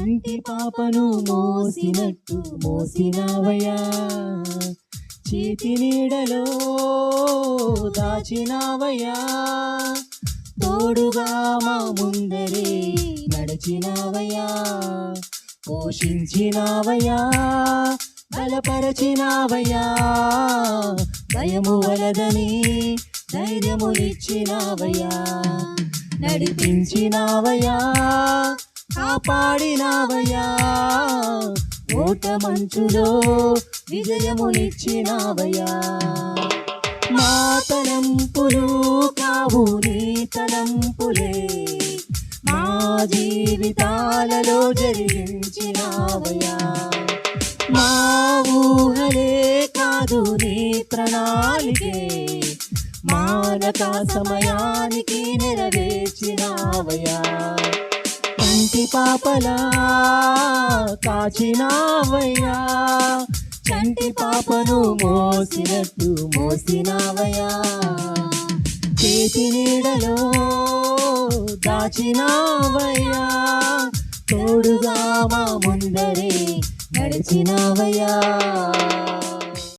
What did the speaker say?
కంటి పాపను మోసినట్టు మోసినావయ్యా. చేతి నీడలో దాచినావయ్యా. తోడుగా మా ముందరే నడిచినావయ్యా. పోషించినావయ్యా బలపరచినావయ్యా. దయము వలదని ధైర్యమునిచ్చినావయ్యా. నడిపించినావయ్యా కాపాడినావయ్యా ఓట మంచులో విజయమునిచ్చినావయ్యా. మా తలంపులు కావు నీ తలంపులే. మా జీవితాలలో జరిగించినావయ్యా. మా ఊహలే కాదు నీ ప్రణాళికే. మానక సమయానికి నెరవేర్చినావయ్యా. కంటి పాపలా కాచినావయ్యా. చంటి పాపను మోసినట్టు మోసినావయ్యా. చేతి నీడలో దాచినావయ్యా. తోడుగా మా ముందరే నడిచినావయ్యా.